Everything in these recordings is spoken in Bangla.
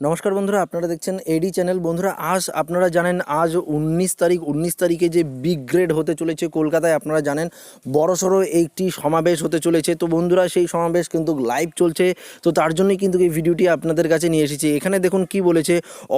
নমস্কার বন্ধুরা, আপনারা দেখছেন এডি চ্যানেল বন্ধুরা, আজ আপনারা জানেন, আজ উনিশ তারিখ, উনিশ তারিখে যে বিগ গ্রেড হতে চলেছে কলকাতায়, আপনারা জানেন বড়সড় একটি সমাবেশ হতে চলেছে। তো বন্ধুরা, সেই সমাবেশ কিন্তু লাইভ চলছে, তো তার জন্যই কিন্তু এই ভিডিওটি আপনাদের কাছে নিয়ে এসেছি। এখানে দেখুন কি বলেছে,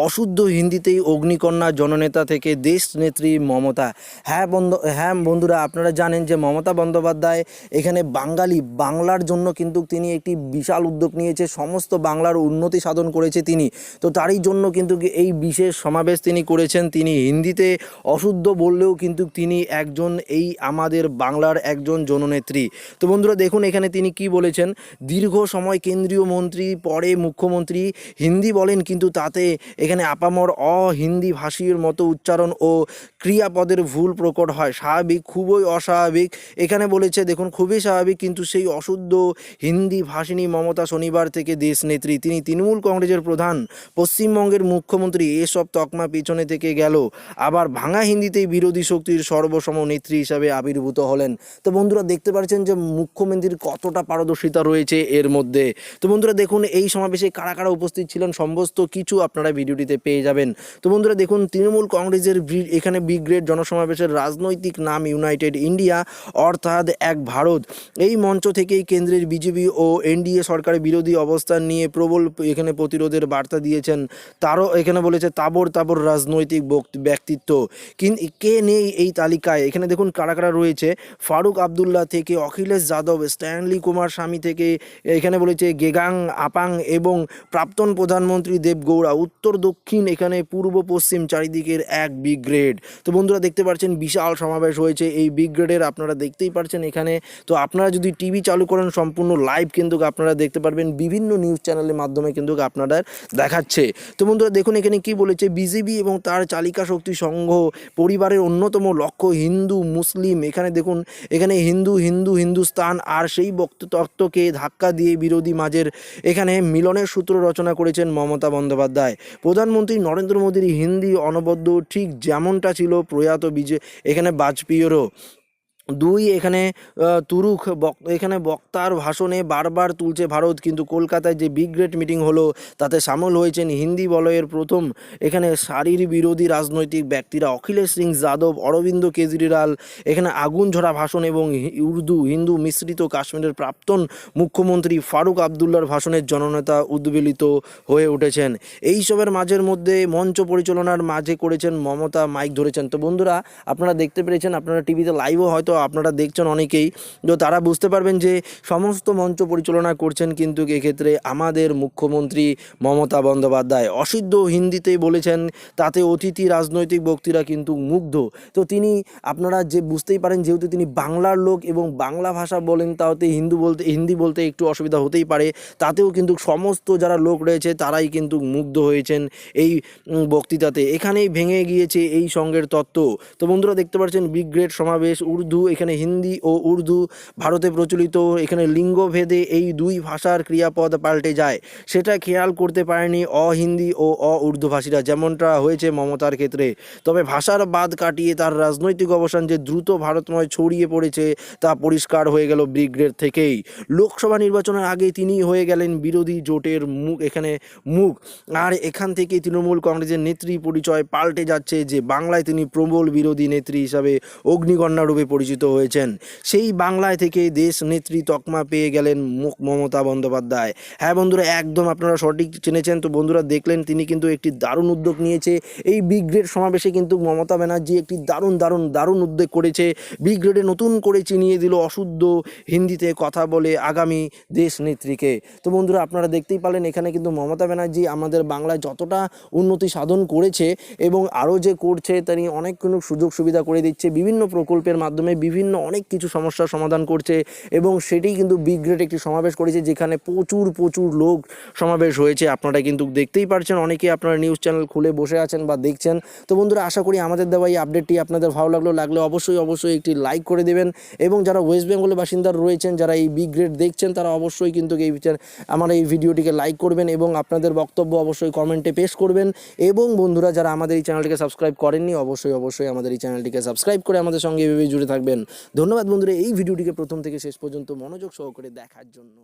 অশুদ্ধ হিন্দিতেই অগ্নিকন্যা জননেতা থেকে দেশ নেত্রী মমতা। হ্যাঁ বন্ধু হ্যাঁ বন্ধুরা, আপনারা জানেন যে মমতা বন্দ্যোপাধ্যায় এখানে বাঙালি, বাংলার জন্য কিন্তু তিনি একটি বিশাল উদ্যোগ নিয়েছে, সমস্ত বাংলার উন্নতি সাধন করেছে তিনি। তো তারই জন্য কিন্তু এই বিশেষ সমাবেশ তিনি করেছেন। তিনি হিন্দিতে অশুদ্ধ বললেও কিন্তু তিনি একজন এই আমাদের বাংলার একজন জননেত্রী। তো বন্ধুরা দেখুন এখানে তিনি কি বলেছেন? দীর্ঘ সময় কেন্দ্রীয় মন্ত্রী, পরে মুখ্যমন্ত্রী হিন্দি বলেন, কিন্তু তাতে এখানে আপামর অহিন্দি ভাষীর মতো উচ্চারণ ও ক্রিয়াপদের ভুল প্রকট হয়। স্বাভাবিক, খুবই অস্বাভাবিক। এখানে বলেছে, দেখুন, খুবই স্বাভাবিক, কিন্তু সেই অশুদ্ধ হিন্দি ভাষিনী মমতা শনিবার থেকে দেশ নেত্রী তিনি তৃণমূল কংগ্রেসের প্রধান। পশ্চিমবঙ্গের মুখ্যমন্ত্রী এসব তকমা পিছনে থেকে গেল। আবার ভাঙা হিন্দিতেই বিরোধী শক্তির সর্বসম নেত্রী হিসাবে আবির্ভূত হলেন। তো বন্ধুরা, দেখতে পাচ্ছেন যে মুখ্যমন্ত্রীর কতটা পারদর্শিতা রয়েছে এর মধ্যে। তো বন্ধুরা, দেখুন, এই সমাবেশে কারা কারা উপস্থিত ছিলেন, সমস্ত কিছু আপনারা ভিডিওটিতে পেয়ে যাবেন। তো বন্ধুরা, দেখুন, তৃণমূল কংগ্রেসের এখানে বিগ গ্রেড জনসমাবেশের রাজনৈতিক নাম ইউনাইটেড ইন্ডিয়া, অর্থাৎ এক ভারত। এই মঞ্চ থেকেই কেন্দ্রের বিজেপি ও এনডিএ সরকারের বিরোধী অবস্থান নিয়ে প্রবল এখানে প্রতিরোধের বার্তা দিয়েছেন। তারও এখানে বলেছে, তাবর তাবর রাজনৈতিক ব্যক্তিত্ব। কিন, কে নেই এই তালিকায়? এখানে দেখুন কারা কারা রয়েছে। ফারুক আবদুল্লাহ থেকে অখিলেশ যাদব, স্ট্যানলি কুমার স্বামী থেকে এখানে বলেছে, গেগাং, আপাং এবং প্রাক্তন প্রধানমন্ত্রী দেবগৌড়া উত্তর, দক্ষিণ, এখানে পূর্ব, পশ্চিম চারিদিকের এক বিগ গ্রেড। তো বন্ধুরা দেখতে পাচ্ছেন, বিশাল সমাবেশ হয়েছে এই বিগ গ্রেডের, আপনারা দেখতেই পাচ্ছেন এখানে। তো আপনারা যদি টিভি চালু করেন সম্পূর্ণ লাইভ কিন্তু আপনারা দেখতে পারবেন। বিভিন্ন নিউজ চ্যানেলের মাধ্যমে কিন্তু আপনারা দেখাচ্ছে। তো বন্ধুরা, দেখুন এখানে কি বলেছে বিজেপি এবং তার চালিকা শক্তি সংঘ পরিবারের অন্যতম লক্ষ্য হিন্দু, মুসলিম। এখানে দেখুন, এখানে হিন্দু হিন্দু, হিন্দুস্তান আর সেই বক্তত্বকে ধাক্কা দিয়ে বিরোধী মাঝের এখানে মিলনের সূত্র রচনা করেছেন মমতা বন্দ্যোপাধ্যায়। প্রধানমন্ত্রী নরেন্দ্র মোদীর হিন্দি অনবদ্য ঠিক যেমনটা ছিল প্রয়াত বিজে, এখানে বাজপেয়ীরও। দুই, এখানে তুরুক বক- এখানে বক্তার ভাষণে বারবার তুলছে ভারত, কিন্তু কলকাতায় যে বিগ গ্রেট মিটিং হলো, তাতে সামিল হয়েছেন হিন্দি বলয়ের প্রথম, এখানে সারির বিরোধী রাজনৈতিক ব্যক্তিরা অখিলেশ সিং যাদব, অরবিন্দ কেজরিওয়াল, এখানে আগুন ঝরা ভাষণ এবং উর্দু, হিন্দু মিশ্রিত কাশ্মীরের প্রাক্তন মুখ্যমন্ত্রী ফারুক আবদুল্লার ভাষণের জননেতা উদ্বেলিত হয়ে উঠেছেন। এইসবের মাঝের মধ্যে মঞ্চ পরিচালনার মাঝে করেছেন মমতা মাইক ধরেছেন। তো বন্ধুরা, আপনারা দেখতে পেরেছেন, আপনারা টিভিতে লাইভও হয়তো আপনারা দেখছেন অনেকেই, তো তারা বুঝতে পারবেন যে সমস্ত মঞ্চ পরিচালনা করছেন কিন্তু এক্ষেত্রে আমাদের মুখ্যমন্ত্রী মমতা বন্দ্যোপাধ্যায়। অসিদ্ধ হিন্দিতে বলেছেন, তাতে অতিথি রাজনৈতিক বক্তীরা কিন্তু মুগ্ধ। তো তিনি, আপনারা যে বুঝতেই পারেন যেহেতু তিনি বাংলার লোক এবং বাংলা ভাষা বলেন, তাতে হিন্দু বলতে, হিন্দি বলতে একটু অসুবিধা হতেই পারে, তাতেও কিন্তু সমস্ত যারা লোক রয়েছে তারাই কিন্তু মুগ্ধ হয়েছেন এই বক্তৃতাতে। এখানেই ভেঙে গিয়েছে এই সঙ্গের তত্ত্ব। তো বন্ধুরা দেখতে পাচ্ছেন, বিগ গ্রেড সমাবেশ, উর্দু এখানে হিন্দি ও উর্দু, ভারতে প্রচলিত, এখানে লিঙ্গভেদে এই দুই ভাষার ক্রিয়াপদ পাল্টে যায়। সেটা খেয়াল করতে পারেনি অহিন্দি ও অ উর্দু ভাষীরা যেমনটা হয়েছে মমতার ক্ষেত্রে। তবে ভাষার বাদ কাটিয়ে তার রাজনৈতিক অবসান যে দ্রুত ভারতময় ছড়িয়ে পড়েছে, তা পরিষ্কার হয়ে গেল ব্রিগেড থেকেই। লোকসভা নির্বাচনের আগে তিনি হয়ে গেলেন বিরোধী জোটের মুখ, এখানে মুখ। আর এখান থেকে তৃণমূল কংগ্রেসের নেত্রী পরিচয় পাল্টে যাচ্ছে যে বাংলায় তিনি প্রবল বিরোধী নেত্রী হিসাবে অগ্নিকন্যা রূপে পরিচিত। হয়েছেন। সেই বাংলায় থেকে দেশ নেত্রী তকমা পেয়ে গেলেন মুখ মমতা বন্দ্যোপাধ্যায়। হ্যাঁ বন্ধুরা, একদম আপনারা সঠিক চিনেছেন। তো বন্ধুরা দেখলেন, তিনি কিন্তু একটি দারুণ উদ্যোগ নিয়েছে। এই বিগ গ্রেড সমাবেশে কিন্তু মমতা ব্যানার্জি একটি দারুণ দারুণ দারুণ উদ্যোগ করেছে। বিগ গ্রেডে নতুন করে চিনিয়ে দিল অশুদ্ধ হিন্দিতে কথা বলে আগামী দেশ নেত্রীকে। তো বন্ধুরা, আপনারা দেখতেই পারলেন, এখানে কিন্তু মমতা ব্যানার্জি আমাদের বাংলায় যতটা উন্নতি সাধন করেছে এবং আরও যে করছে তিনি অনেক কোনো সুযোগ সুবিধা করে দিচ্ছে। বিভিন্ন প্রকল্পের মাধ্যমে বিভিন্ন অনেক কিছু সমস্যার সমাধান করছে এবং সেটি কিন্তু বিগ গ্রেড একটি সমাবেশ করেছে, যেখানে প্রচুর প্রচুর লোক সমাবেশ হয়েছে। আপনারা কিন্তু দেখতেই পারছেন অনেকে আপনারা নিউজ চ্যানেল খুলে বসে আছেন বা দেখছেন। তো বন্ধুরা, আশা করি আমাদের দেওয়া এই আপডেটটি আপনাদের ভালো লাগল। লাগলে অবশ্যই অবশ্যই একটি লাইক করে দেবেন এবং যারা ওয়েস্ট বেঙ্গলের বাসিন্দার রয়েছেন, যারা এই বিগ গ্রেড দেখছেন, তারা অবশ্যই কিন্তু এই আমার এই ভিডিওটিকে লাইক করবেন এবং আপনাদের বক্তব্য অবশ্যই কমেন্টে পেশ করবেন। এবং বন্ধুরা, যারা আমাদের এই চ্যানেলটিকে সাবস্ক্রাইব করেননি, অবশ্যই অবশ্যই আমাদের এই চ্যানেলটিকে সাবস্ক্রাইব করে আমাদের সঙ্গে এভাবে জুড়ে থাকবেন। ধন্যবাদ বন্ধুরা এই ভিডিওটিকে প্রথম থেকে শেষ পর্যন্ত মনোযোগ সহকারে দেখার জন্য।